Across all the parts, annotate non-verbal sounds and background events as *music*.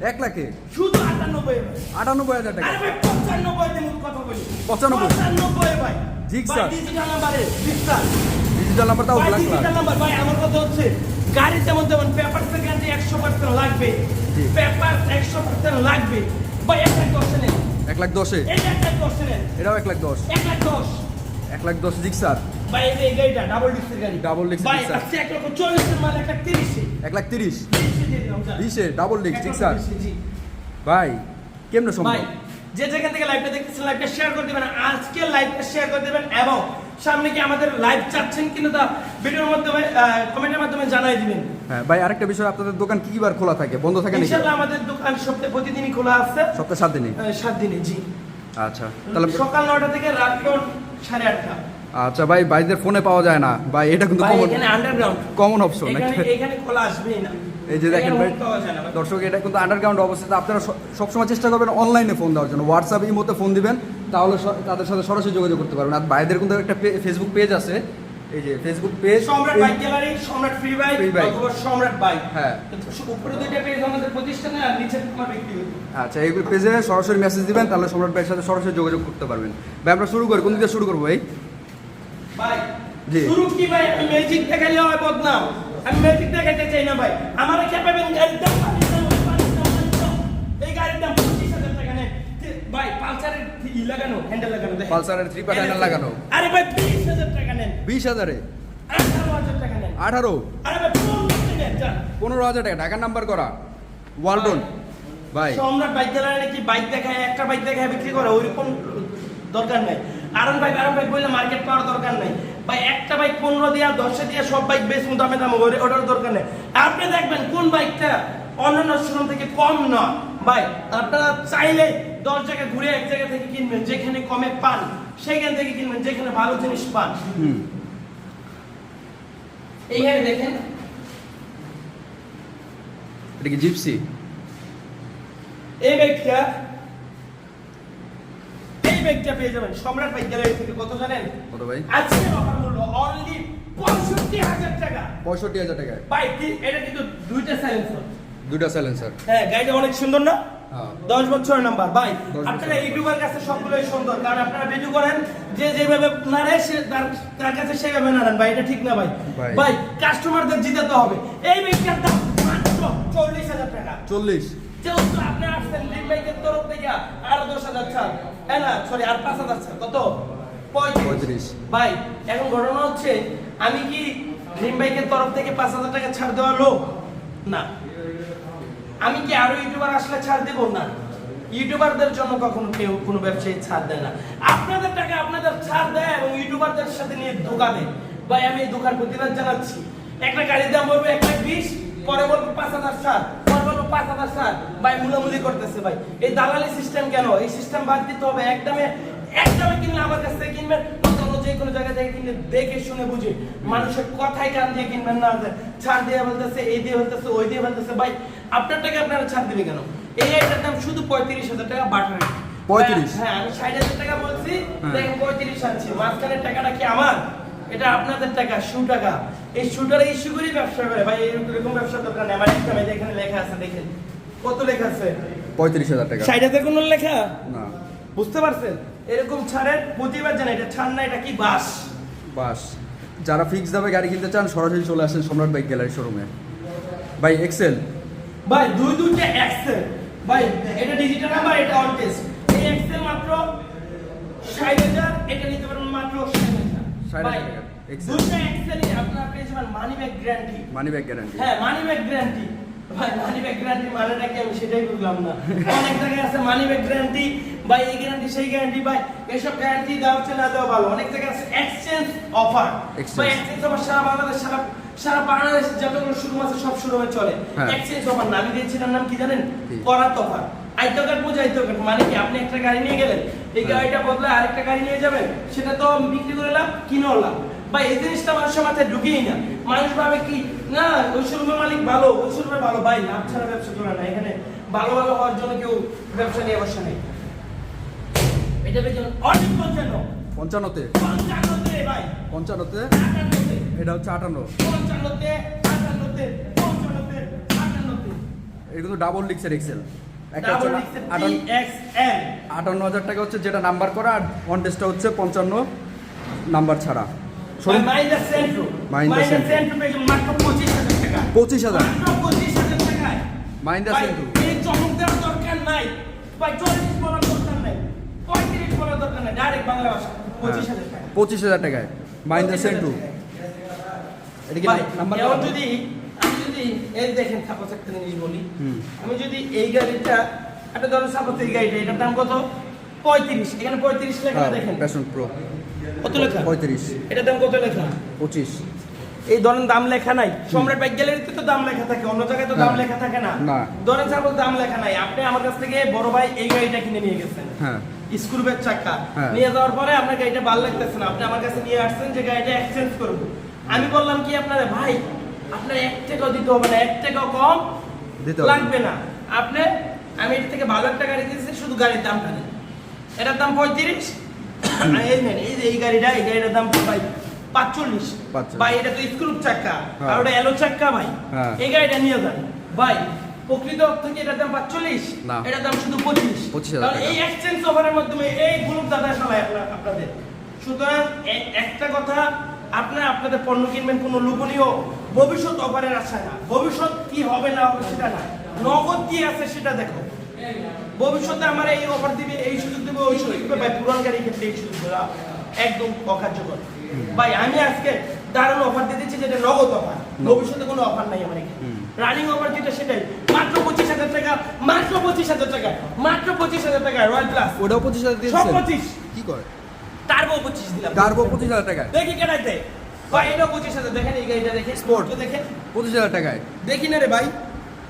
এক লাখে? শুধু আটানব্বই আটানব্বই হাজার টাকা। পঁচানব্বই কথা বলি। পঁচানব্বই? পঁচানব্বই ভাই। ভাই, স্যার। ডিজিটাল নাম্বারে স্যার। ডিজিটাল নাম্বার তাও ডিজিটাল নাম্বার ভাই আমার কথা হচ্ছে গাড়ি যেমন যেমন পেপার সেকেন্ডে একশো পার্সেন্ট লাগবে। পেপার একশো পার্সেন্ট লাগবে। ভাই এক লাখ দশ নেন এক লাখ দশে। এক লাখ দশ এটাও এক লাখ দশ। এক লাখ দশ। এক লাখ দশ জিক্সার ভাই এই গাড়িটা ডাবল গাড়ি। ভাই আজকে এক লক্ষ চল্লিশের মাল এক লাখ তিরিশে? এক লাখ তিরিশ। বিশে ডাবল এক জিক্সার ভাই কেমনে সম্ভব? যে যেখান থেকে লাইভটা দেখতেছেন লাইভটা শেয়ার করে দিবেন। আজকে লাইভটা শেয়ার করে দিবেন এবং সামনে কি আমাদের লাইভ চাচ্ছেন কিনা তা ভিডিওর মাধ্যমে কমেন্টের মাধ্যমে জানাই দিবেন। হ্যাঁ ভাই আরেকটা বিষয় আপনাদের দোকান কি বার খোলা থাকে? বন্ধ থাকে নাকি? ইনশাআল্লাহ আমাদের দোকান সপ্তাহে প্রতিদিনই খোলা আছে। সপ্তাহে সাত দিনই সাত দিনে জি। আচ্ছা তাহলে সকাল নটা থেকে রাত সাড়ে আটটা। আচ্ছা ভাই ভাইদের ফোনে পাওয়া যায় না। ভাই এটা কিন্তু কমন কমন অপশন এখানে এখানে খোলা আসবেই না। এই যে দেখেন ভাই। দর্শক এটা কিন্তু আন্ডারগ্রাউন্ড অবস্থিত। আপনারা সবসময় চেষ্টা করবেন অনলাইনে ফোন দেওয়ার জন্য। হোয়াটসঅ্যাপ ইমোতে ফোন দিবেন তাহলে তাদের সাথে সরাসরি যোগাযোগ করতে পারবেন। আর ভাইদের কিন্তু একটা ফেসবুক পেজ আছে। এই যে Facebook page Samrat bike gallery Samrat free bike অথবা সম্রাট বাইক হ্যাঁ। উপরে দুইটা পেজ আমাদের প্রতিষ্ঠানে আর নিচে তোমার ব্যক্তিগত আচ্ছা এই পেজে সরাসরি মেসেজ দিবেন তাহলে সম্রাট ভাইয়ের সাথে সরাসরি যোগাযোগ করতে পারবেন। ভাই আমরা শুরু করি। কোন দিকে শুরু করব ভাই? ভাই জি। শুরু কি ভাই? আমি ম্যাজিক দেখাইলে হয় বদনাম। আমি ম্যাজিক দেখাইতে চাই না ভাই। আমার কে পাবেন গাড়ির দাম। এই গাড়ির দাম পঁচিশ হাজার টাকা নেন ভাই পালসারের ই লাগানো হ্যান্ডেল লাগানো। পালসারের three part handle লাগানো। আরে ভাই বিশ হাজার টাকা। বিশ হাজারে। আঠারো। ভাই পনেরো হাজার টাকা। ঢাকার নাম্বার করা। ওয়ালটন। ভাই সম্রাট বাইক গ্যালারি নাকি বাইক দেখায়? একটা বাইক দেখায় বিক্রি করে? ওইরকম দরকার নাই। আরন বাইক আরন বাইক বললে মার্কেট পাওয়ার দরকার নাই। ভাই একটা বাইক পনেরো দিয়া দশে দিয়া সব বাইক বেশ দামে দাম ওটার দরকার নেই। আপনি দেখবেন কোন বাইকটা অন্যান্য শোরুম থেকে কম না। ভাই আপনারা চাইলে দশ জায়গায় ঘুরে এক জায়গা থেকে কিনবেন যেখানে কমে পান সেখান থেকে কিনবেন যেখানে ভালো জিনিস পান। এইখানে দেখেন। এটা কি জিপসি? এই বাইকটা এই বাইকটা পেয়ে যাবেন সম্রাট বাইক গ্যালারি থেকে কত জানেন? কত ভাই? আজকে অফার মূল্য অনলি পঁয়ষট্টি হাজার টাকা। পঁয়ষট্টি হাজার টাকায়। বাইক এটা কিন্তু দুইটা সাইলেন্সার দুইটা সাইলেন্সার হ্যাঁ গাড়িটা অনেক সুন্দর না? দশ বছরের নাম্বার ভাই। আপনারা ইউটিউবার কাছে সবগুলোই সুন্দর কারণ আপনারা ভিডিও করেন যে যেভাবে নাড়ে সে তার কাছে সেভাবে নাড়ান। ভাই এটা ঠিক না ভাই। ভাই। কাস্টমারদের জিতাতে হবে। এই বাইকটার দাম মাত্র চল্লিশ হাজার টাকা। চল্লিশ। যেহেতু আসছেন তরফ থেকে আরও দশ হাজার ছাড়। না সরি আর পাঁচ হাজার ছাড়। কত? পঁয়ত্রিশ। ভাই এখন ঘটনা হচ্ছে আমি কি ড্রিম বাইকের তরফ থেকে পাঁচ হাজার টাকা ছাড় দেওয়ার লোক? না। আমি কি আরও ইউটিউবার আসলে ছাড় দেবো? না। ইউটিউবারদের জন্য কখনো কেউ কোনো ব্যবসায়ী ছাড় দেয় না। আপনাদের টাকা আপনাদের ছাড় দেয় এবং ইউটিউবারদের সাথে নিয়ে ধোকা দেয়। ভাই, আমি এই ধোকার প্রতিবাদ জানাচ্ছি। একটা গাড়ির দাম বলব একটা বিশ, পরে বলব পাঁচ হাজার ছাড়, পরে বলব পাঁচ হাজার ছাড়। ভাই, মুলামুলি করতেছে ভাই। এই দালালি সিস্টেম কেন? এই সিস্টেম বাদ দিতে হবে। একদমে একদমে কিনলে আমার কাছ থেকে কিনবেন। কোনো জায়গা থেকে কিনলে দেখে শুনে বুঝে। মানুষের কথায় কান দিয়ে কিনবেন না। ছাড় দিয়ে বলতেছে এই দিয়ে বলতেছে ওই দিয়ে বলতেছে। ভাই আপনার টাকা আপনারা ছাড় দিবে কেন? এই গাড়িটার দাম শুধু পঁয়ত্রিশ হাজার টাকা বাটার 35? হ্যাঁ আমি ষাট হাজার টাকা বলছি। হ্যাঁ। দেখেন পঁয়ত্রিশ আনছি। মাঝখানের টাকাটা কি আমার? এটা আপনাদের টাকা শু টাকা। এই শুটার ইস্যু করেই ব্যবসা করে। ভাই এরকম ব্যবসা দরকার নেই। আমার এখানে লেখা আছে দেখেন। কত লেখা আছে? পঁয়ত্রিশ হাজার টাকা। ষাট হাজার কোনো লেখা? না। বুঝতে পারছেন? এরকম ছাড়ের প্রতিবার জানা এটা ছাড় না এটা কি বাস? বাস। যারা ফিক্স দামে গাড়ি কিনতে চান সরাসরি চলে আসেন সম্রাট বাইক গ্যালারি শোরুমে। ভাই এক্সেল ভাই দুই দুইটা এক্সেল ভাই এটা ডিজিটাল নাম্বার এটা অন টেস্ট এই এক্সেল মাত্র ষাট হাজার এটা নিতে পারবেন মাত্র ষাট 60,000 হাজার ভাই। দুইটা এক্সেলই আপনারা পেয়ে যাবেন money bag guarantee money bag guarantee হ্যাঁ মানি ব্যাক গ্যারান্টি ভাই মানি ব্যাগ গ্যারান্টি মানেটা কি? আমি সেটাই বুঝলাম না। অনেক জায়গায় আছে মানি ব্যাগ গ্যারান্টি ভাই এই গ্যারান্টি সেই গ্যারান্টি ভাই এসব গ্যারান্টি দেওয়া হচ্ছে না দেওয়া ভালো। অনেক জায়গায় আছে exchange offer Exchange। Exchange offer সারা বাংলাদেশ সারা সারা বাংলাদেশ যতগুলো শোরুম আছে সব শোরুমে চলে। হ্যাঁ। এক্সচেঞ্জ অফার না আমি দিয়েছিলাম নাম কি জানেন? করাত অফার বুঝে মানে কি আপনি একটা গাড়ি নিয়ে গেলেন এই হ্যাঁ। গাড়িটা বদলে আরেকটা গাড়ি নিয়ে যাবেন সেটা তো বিক্রি করে লাভ কিনেও লাভ। বা এই জিনিসটা মানুষের মাথায় ঢুকেই না। মানুষ ভাবে কি না ওই শোরুমের মালিক ভালো ওই শোরুমে ভালো। ভাই লাভ ছাড়া ব্যবসা চলে না। এখানে ভালো ভালো হওয়ার জন্য কেউ ব্যবসা নিয়ে বসে নেই। এটা বেতন অনেক পঞ্চান্ন। পঞ্চান্নতে। পঞ্চান্নতে ভাই। পঞ্চান্নতে? এটা হচ্ছে আটান্ন। পঞ্চান্নতে আটান্নতে পঞ্চান্নতে আটান্নতে। এটা কিন্তু ডাবল লিক্সের এক্সেল আটান্ন হাজার টাকা হচ্ছে যেটা নাম্বার করা আর ওয়ান টেস্টটা হচ্ছে পঞ্চান্ন নাম্বার ছাড়া। মাইন্ডা সেন্ট্রো মাইন্ডা। সেন্ট্রো মাত্র পঁচিশ হাজার টাকা। পঁচিশ হাজার। পঁচিশ হাজার টাকায়। Mahindra ভাই, এই চমক দেওয়ার দরকার নাই। ভাই চল্লিশ বলার দরকার নাই। পঁয়ত্রিশ বলার দরকার নাই। ডাইরেক্ট বাংলা ভাষা। পঁচিশ হাজার টাকা। পঁচিশ হাজার টাকায়। মাইন্ডা সেন্টু এটা কি নাম্বার যদি আমি যদি এই দেখেন সাপোজ একটা জিনিস বলি। আমি যদি এই গাড়িটা একটা ধরো সাপোজ এই গাড়িটা এটার দাম কত? পঁয়ত্রিশ এখানে পঁয়ত্রিশ লেখা দেখেন। প্যাশন প্রো কত লেখা? পঁয়ত্রিশ। এটার দাম কত লেখা? পঁচিশ। এই ধরেন দাম লেখা নাই। সম্রাট বাইক গ্যালারিতে তো দাম লেখা থাকে অন্য জায়গায় তো দাম হ্যাঁ। লেখা থাকে না। না। ধরেন সাপোজ দাম লেখা নাই। আপনি আমার কাছ থেকে বড় ভাই এই গাড়িটা কিনে নিয়ে গেছেন। হ্যাঁ। স্ক্রুবের চাকা। হ্যাঁ। নিয়ে যাওয়ার পরে আপনার গাড়িটা ভালো লাগতেছে না। আপনি আমার কাছে নিয়ে আসছেন যে গাড়িটা এক্সচেঞ্জ করব। আমি বললাম কি আপনারে ভাই আপনার এক টাকাও দিতে হবে না। এক টাকাও কম লাগবে না। আপনি আমি এর থেকে ভালো একটা গাড়ি দিয়েছি শুধু গাড়ির দামটা দিন। এটার দাম পঁয়ত্রিশ। *coughs* এই নেন এই যে এই গাড়িটা এই গাড়িটার দাম ভাই পাঁচচল্লিশ। ভাই এটা তো স্ক্রুপ চাক্কা হ্যাঁ। আর ওটা এলো চাক্কা ভাই। হ্যাঁ। এই গাড়িটা নিয়ে যান। ভাই প্রকৃত অর্থ কি এটার দাম পাঁচচল্লিশ? এটার দাম শুধু পঁচিশ। তাহলে এই এক্সচেঞ্জ অফারের মাধ্যমে এই গ্রুপ দাদা সবাই আপনাদের। সুতরাং একটা কথা আপনারা আপনাদের পণ্য কিনবেন কোনো লোভনীয় ভবিষ্যৎ অফারের আশা না। ভবিষ্যৎ কি হবে না হবে সেটা না। নগদ কি আছে সেটা দেখো। ভবিষ্যতে আমার এই অফার দিবে এই সুযোগ দিবে ওই সুযোগ দিবে। ভাই পুরান গাড়ির ক্ষেত্রে এই সুযোগ দেওয়া একদম অকার্যকর। ভাই আমি আজকে দারুণ অফার দিয়ে দিচ্ছি যেটা নগদ অফার ভবিষ্যতে কোনো অফার নাই আমার এখানে। রানিং অফার যেটা সেটাই। মাত্র পঁচিশ হাজার টাকা মাত্র পঁচিশ হাজার টাকা মাত্র পঁচিশ হাজার টাকা রয়্যাল প্লাস ওটাও পঁচিশ হাজার সব পঁচিশ। কি করে? টার্বো পঁচিশ দিলাম। কার্বো পঁচিশ হাজার টাকায়? দেখি কেনাইতে ভাই এটাও পঁচিশ হাজার। দেখেন এই গাড়িটা Sport। তো দেখেন। পঁচিশ হাজার টাকায়? দেখি না রে ভাই।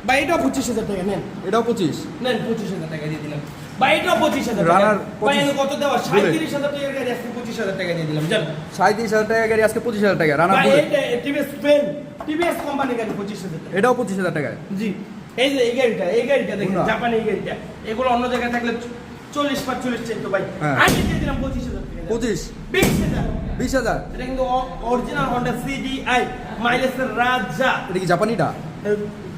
ভাই এটাও পঁচিশ হাজার টাকা নেন। এটাও পঁচিশ? নেন পঁচিশ হাজার টাকা দিয়ে দিলাম। ভাই এটাও পঁচিশ হাজার টাকা। Runner ভাই কত দেওয়া? সাঁত্রিশ হাজার টাকার গাড়ি আজকে পঁচিশ হাজার টাকা দিয়ে দিলাম জান। সাঁত্রিশ হাজার টাকা গাড়ি আজকে পঁচিশ হাজার টাকা রানা ভাই বুলেট টিভিএস পেন টিভিএস কোম্পানি গাড়ি পঁচিশ হাজার টাকা। এটাও পঁচিশ হাজার টাকায়? জি। এই যে এই গাড়িটা এই গাড়িটা দেখেন জাপানি এই গাড়িটা। এগুলো অন্য জায়গায় থাকলে চল্লিশ পাঁচচল্লিশ চাইতো ভাই। হ্যাঁ। আমি দিয়ে দিলাম পঁচিশ হাজার টাকা। পঁচিশ? বিশ হাজার। বিশ হাজার? এটা কিন্তু অরিজিনাল হন্ডা সিডিআই মাইলেজের রাজা। এটা কি জাপানিটা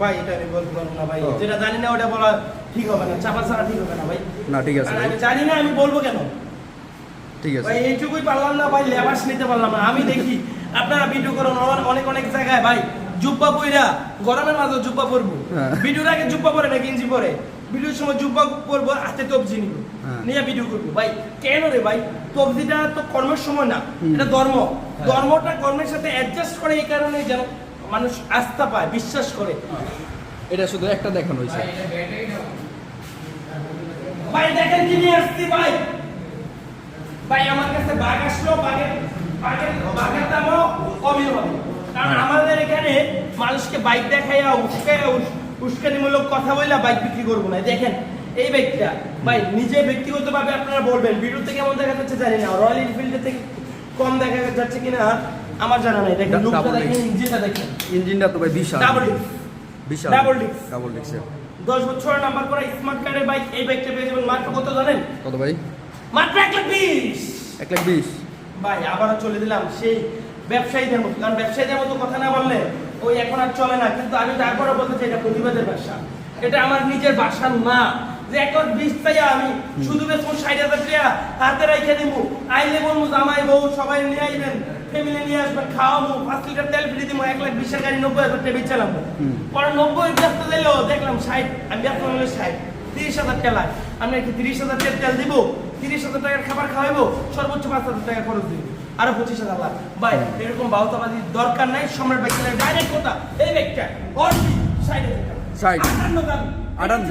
ভাই এটা আমি বলতে পারব না ভাই। যেটা জানি না ওটা বলা ঠিক হবে না চাপা ছাড়া ঠিক হবে না ভাই। না ঠিক আছে আমি জানি না আমি বলব কেন? ঠিক আছে। ভাই এইটুকুই পারলাম না ভাই লেবাস নিতে পারলাম না। আমি দেখি আপনারা ভিডিও করুন অনেক অনেক জায়গায় ভাই জুব্বা পইরা গরমের মাঝে জুব্বা পরবো। হ্যাঁ। ভিডিওর আগে জুব্বা পরে না গেঞ্জি পরে। ভিডিওর সময় জুব্বা পরবো হাতে তবজি নিব। হ্যাঁ। নিয়ে ভিডিও করব। ভাই কেন রে ভাই? তবজিটা তো কর্মের সময় না এটা ধর্ম। ধর্মটা কর্মের সাথে অ্যাডজাস্ট করে এই কারণে যেন মানুষ আস্থা পায় বিশ্বাস করে। এটা শুধু একটা দেখানো হয়েছে। ভাই দেখেন কি নিয়ে আসছি ভাই। ভাই আমার কাছে বাঘ আসলো বাঘের বাঘের বাঘের দামও কমই হবে। কারণ হ্যাঁ। আমাদের এখানে মানুষকে বাইক দেখাইয়া উস্কাইয়া উস- উস্কানিমূলক কথা বললে বাইক বিক্রি করব না। দেখেন এই ব্যক্তিটা ভাই নিজে ব্যক্তিগতভাবে আপনারা বলবেন ভিডিওতে কেমন দেখা যাচ্ছে জানি না। রয়্যাল এনফিল্ডের থেকে কম দেখা যাচ্ছে কিনা আমার জানা নাই দেখেন লুকটা দেখেন ইঞ্জিনটা দেখেন। ইঞ্জিনটা তো ভাই বিশাল। ডাবল ডিস্ক বিশাল। Double disc। ডাবল ডিস্ক দশ বছরের নাম্বার করা স্মার্ট কার্ডের বাইক এই বাইকটা পেয়ে যাবেন মাত্র কত জানেন? কত ভাই? মাত্র এক লাখ বিশ। এক লাখ বিশ। ভাই আবারও চলে দিলাম সেই ব্যবসায়ীদের মতো। কারণ ব্যবসায়ীদের মতো কথা না বললে ওই এখন আর চলে না। কিন্তু আমি তারপরে বলতে চাই এটা প্রতিবাদের ব্যবসা এটা আমার নিজের বাসা না। যে এখন বিশ চাইয়া আমি শুধু বেশ ষাট হাজার টাকা হাতে রেখে দিব আইলে বলব জামাই বউ সবাই নিয়ে আইবেন। ফ্যামিলি নিয়ে আসবেন খাওয়াবো পাঁচ লিটার তেল ফ্রি দিব এক লাখ বিশের গাড়ি নব্বই হাজার টাকা চালাবো। পরে নব্বই ব্যস্ত দিল দেখলাম ষাট আমি ব্যস্ত হলে ষাট তিরিশ হাজার টাকা আমি কি তিরিশ হাজার টাকার তেল দিব তিরিশ হাজার টাকার খাবার খাওয়াইবো সর্বোচ্চ পাঁচ হাজার টাকা খরচ দিব আরও পঁচিশ হাজার লাখ ভাই এরকম বাউতাবাদি দরকার নাই সম্রাট বাইক ডাইরেক্ট কথা এই ব্যাগটা অনলি ষাট হাজার টাকা 60 আটান্ন দাম আটান্ন।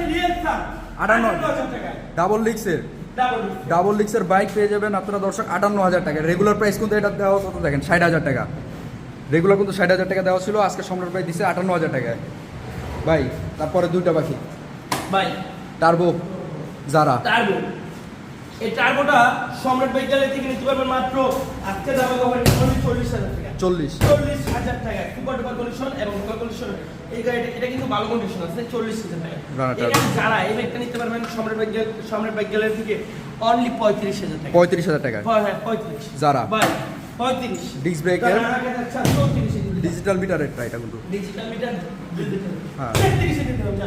আটান্ন। ডাবল ডিস্কের ডাবল ডিস্কের বাইক পেয়ে যাবেন আপনারা দর্শক আটান্ন হাজার টাকা। রেগুলার প্রাইস কিন্তু এটা দেওয়া কত দেখেন ষাট হাজার টাকা। রেগুলার কিন্তু ষাট হাজার টাকা দেওয়া ছিল আজকে সম্রাট ভাই দিচ্ছে আটান্ন হাজার টাকায়। ভাই তারপরে দুইটা পাখি ভাই। টার্বো যারা টার্বো এই টার্বোটা সম্রাট বাইক গ্যালারি থেকে নিতে পারবেন মাত্র আজকে দাম হবে চল্লিশ হাজার টাকা। চল্লিশ। চল্লিশ হাজার টাকা সুপার ডুপার কন্ডিশন এবং সুপার কন্ডিশন এই গাড়িটা এটা কিন্তু ভালো কন্ডিশন আছে চল্লিশ হাজার টাকা যারা এই ব্যাগটা নিতে পারবেন সম্রাট গ্যাল- সম্রাট বাইক গ্যালারি থেকে অনলি পঁয়ত্রিশ হাজার টাকা পঁয়ত্রিশ হাজার টাকা হ্যাঁ হ্যাঁ পঁয়ত্রিশ। যারা? ভাই পঁয়ত্রিশ। Disc brake ডিজিটাল মিটারেরটা এটা কিন্তু। ডিজিটাল মিটার হ্যাঁ।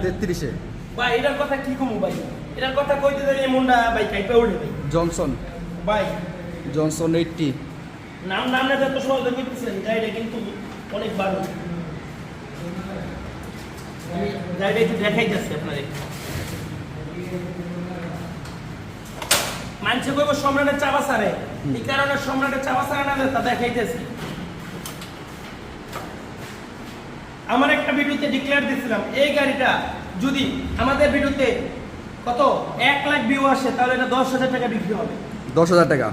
তেত্রিশে ভাই এটার কথা কি কমু ভাই? এটার কথা কইতে যাই এমনটা ভাই কাইপে ভাই। জনসন ভাই। জনসন এইটটি নাম নাম না যত সহজে করতেছেন গাড়িটা কিন্তু অনেক আমি গাড়িটা একটু দেখাই যাচ্ছি আপনাদের মানছে কইব সম্রাটের চাবা সারে। এই কারণে সম্রাটের চাবা সারে না তা দেখাইতেছি। আমার একটা ভিডিওতে ডিক্লেয়ার দিয়েছিলাম এই গাড়িটা যদি আমাদের ভিডিওতে কত? এক লাখ ভিউ আসে তাহলে এটা দশ হাজার টাকা বিক্রি হবে। দশ হাজার টাকা।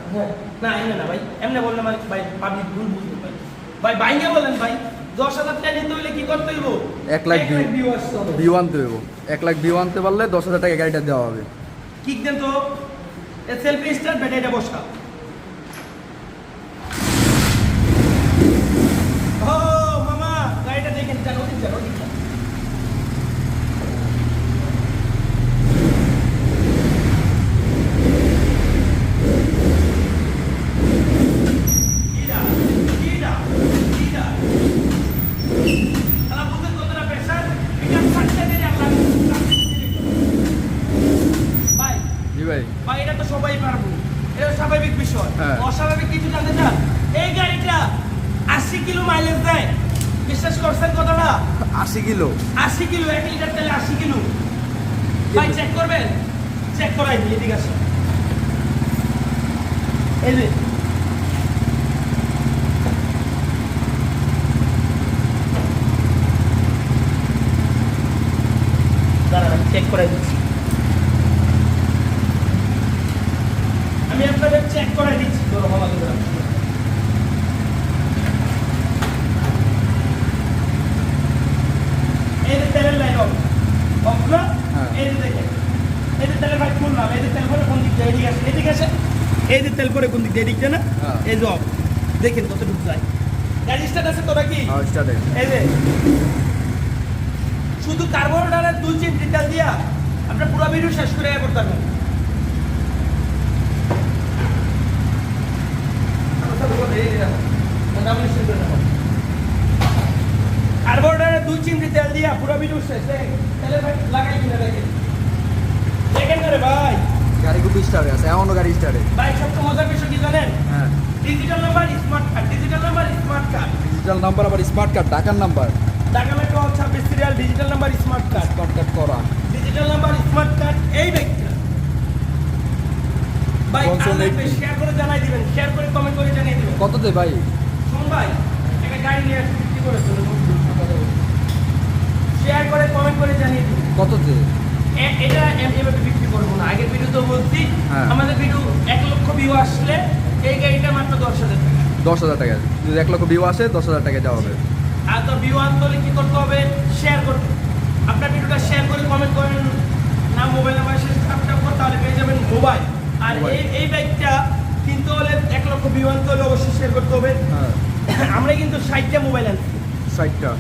না এমনি না ভাই এমনি বললাম ভাই পাবলিক ভুল বুঝবে ভাই। ভাই বাইঙ্গে বলেন ভাই দশ হাজার টাকা নিতে হইলে কি করতে হইব? এক লাখ। ভিউ আনতে দেবো এক লাখ ভিউ আনতে পারলে দশ হাজার টাকা গাড়িটা দেওয়া হবে। কিক দেন তো সেলফি স্টার ব্যাটারিটা বসা ও মামা গাড়িটা দেখেন যান ওদিক যান ওদিক যান কিরা কিরা কিরা আলা বুঝেন কতটা প্রেসার এটা ছাড়তে দিলে আপনার ভাই জি ভাই বা এটা তো সবাই পারব এটা স্বাভাবিক বিষয় হ্যাঁ। অস্বাভাবিক কিছু জানতে চান এই গাড়িটা আশি কিলো মাইলেজ দেয় বিশ্বাস করছেন কথাটা আশি কিলো আশি কিলো এক লিটার ভাই চেক করবেন? চেক করাই দিই এদিকে এই যে। করাই দিচ্ছি। আমি আপনাদের চেক করে দিচ্ছি। ধরো আমাদের যে তেলের লাইন অফ অফ না। এই যে দেখেন এই যে তেলের ভাই এই যে তেল পরে কোন দিক দিয়ে এদিকে আসে? এদিকে আসে? যে তেল পরে কোন দিক দিয়ে এদিকে না? হ্যাঁ। এই যে অফ দেখেন কতটুকু যায়। গাড়ি স্টার্ট আছে তোরা কি হ্যাঁ এই যে। শুধু কার্বোহাইড্রেটের দুই চিমটি তেল দিয়া আপনার পুরো ভিডিও শেষ করে করতে কার্বোহাইড্রেটের দুই চিমটি তেল দিয়া পুরো ভিডিও শেষ। তেলের ভাই লাগাই কিনা দেখেন। দেখেন রে ভাই। গাড়ি খুব স্টার্টে আছে এমনও গাড়ি স্টার্টে ভাই সবচেয়ে মজার বিষয় কি জানেন? হ্যাঁ। Digital number smart card digital number smart card digital number আবার স্মার্ট কার্ড টাকার নাম্বার ঢাকা মেট্রো ছাব্বিশ serial digital number smart card smart card করা। ডিজিটাল নাম্বার স্মার্ট কার্ড এই ব্যক্তিটা ভাই Johnson লাগবে 80 শেয়ার করে জানাই দিবেন শেয়ার করে কমেন্ট করে জানিয়ে দিবেন। কততে ভাই? শোন ভাই একটা গাড়ি নিয়ে আসি বিক্রি করে শেয়ার করে কমেন্ট করে জানিয়ে দিবেন কততে? এ- এটা এভাবে বিক্রি করব না। আগের ভিডিও তো বলছি হ্যাঁ। আমাদের ভিডিও এক লক্ষ ভিউ আসলে এই গাড়িটা মাত্র দশ হাজার টাকা। দশ হাজার টাকা। যদি এক লক্ষ ভিউ আসে দশ হাজার টাকা দেওয়া হবে। আর তো ভিউ আনতে হলে কি করতে হবে? শেয়ার করতে। আপনার ভিডিওটা শেয়ার করে কমেন্ট করেন। না মোবাইল নাম্বার শেষ করে তাহলে পেয়ে যাবেন মোবাইল আর এই এই বাইকটা কিনতে হলে এক লক্ষ ভিউ আনতে হলে অবশ্যই শেয়ার করতে হবে। হ্যাঁ। *coughs* আমরা কিন্তু ষাটটা মোবাইল আনছি। ষাটটা।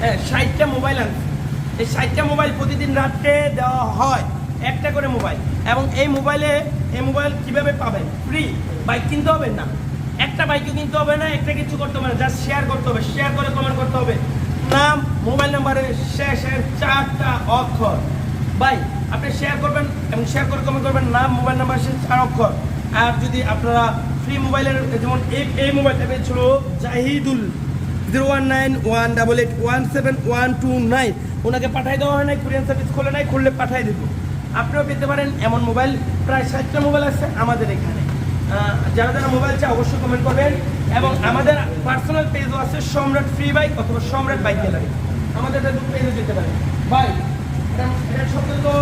হ্যাঁ ষাটটা মোবাইল আনছি। এই ষাটটা মোবাইল প্রতিদিন রাত্রে দেওয়া হয়, একটা করে মোবাইল এবং এই মোবাইলে এই মোবাইল কীভাবে পাবেন? ফ্রি বাইক কিনতে হবে না। একটা বাইকও কিনতে হবে না, একটা কিছু করতে হবে না জাস্ট শেয়ার করতে হবে। শেয়ার করে কমেন্ট করতে হবে। নাম মোবাইল নাম্বারের শেষের চারটা অক্ষর। বাই আপনি শেয়ার করবেন এবং শেয়ার করে কমেন্ট করবেন, নাম মোবাইল নাম্বার শেষ চার অক্ষর। আর যদি আপনারা ফ্রি মোবাইলের যেমন এই এই মোবাইলটা পেয়েছিল, Zahidul zero one nine one double eight one seven one two nine ওনাকে পাঠাই দেওয়া হয় নাই কুরিয়ান সার্ভিস খোলে নাই খুললে পাঠাই দেবো। আপনিও পেতে পারেন এমন মোবাইল প্রায় ষাটটা মোবাইল আছে আমাদের এখানে। যারা যারা মোবাইল চায় অবশ্যই কমেন্ট করবেন। এবং আমাদের পার্সোনাল পেজও আছে সম্রাট ফ্রি বাইক অথবা সম্রাট বাইক গ্যালারি আমাদের এটা দুটো পেজও যেতে পারে। ভাই এটা- এটার তো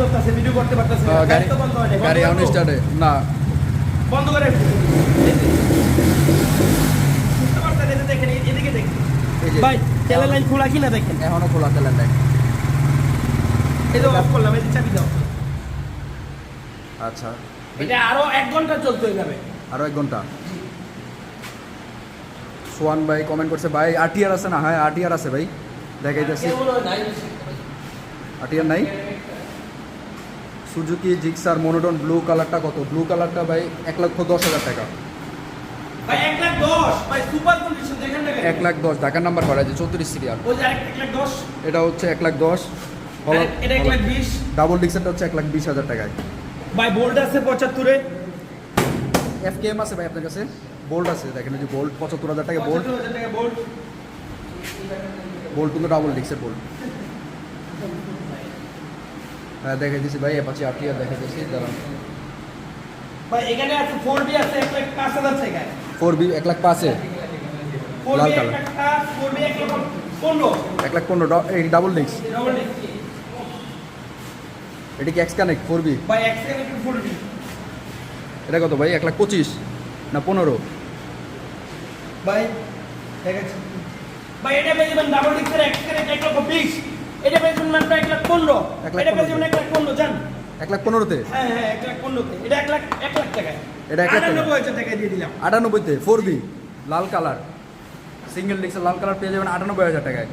ধরতেছে ভিডিও করতে পারতেছে গাড়ি তো বন্ধ হয় নাই। গাড়ি এখন স্টার্টে না। বন্ধ করে বুঝতে পারছেন এদিকে দেখেন ভাই তেলের লাইন খোলা কিনা দেখেন? এখনও খোলা তেলের লাইন এই যে অফ করলাম এই চাবি দাও। আচ্ছা। এটা আরও এক ঘণ্টা চলতে যাবে। আরও এক ঘণ্টা? সোয়ান ভাই কমেন্ট করছে ভাই আরটিআর আছে না? হ্যাঁ আরটিআর আছে ভাই। আরটিআর নাই সুজুকি জিক্সার মোনোটন ব্লু কালারটা কত? ব্লু কালারটা ভাই এক লক্ষ দশ হাজার টাকা। এক লাখ দশ ঢাকার নাম্বার করা আছে চৌত্রিশ সিরিয়াল এটা হচ্ছে এক লাখ দশ ডাবল ডিক্সেরটা হচ্ছে এক লাখ বিশ হাজার টাকায়। ভাই বোল্ট আছে পঁচাত্তরে। এফ কে এম আছে ভাই আপনার কাছে? বোল্ট আছে দেখেন যে বোল্ট পঁচাত্তর হাজার টাকা বোল্ট বোল্ট কিন্তু ডাবল ডিক্সের বোল্ট হ্যাঁ দেখে দিচ্ছি ভাই অ্যাপাচি আরটিআর দেখে দিচ্ছি দাঁড়ান। ভাই এখানে আছে ফোর বি আছে এক লাখ পাঁচ হাজার টাকা ফোর বি এক লাখ পাঁচে। লাল কালার। এক লাখ পনেরো এই ডাবল ডিস্ক। এটা কি এক্স কানেক্ট ফোর বি এটা কত ভাই? এক লাখ পঁচিশ না পনেরো? ভাই ভাই এটা পেয়ে ডাবল ডিস্কের এক সেকেন্ড এক লক্ষ বিশ। এটা পেয়ে মাত্র এক লাখ পনেরো। এক লাখ এটা পেয়ে এক লাখ পনেরো জান। এক লাখ পনেরোতে? হ্যাঁ হ্যাঁ এক লাখ পনেরোতে। এটা এক লাখ এক লাখ টাকায়। এটা আটানব্বইতে ফোর বি লাল কালার সিঙ্গেল ডিক্সের লাল কালার পেয়ে যাবেন আটানব্বই হাজার টাকায়।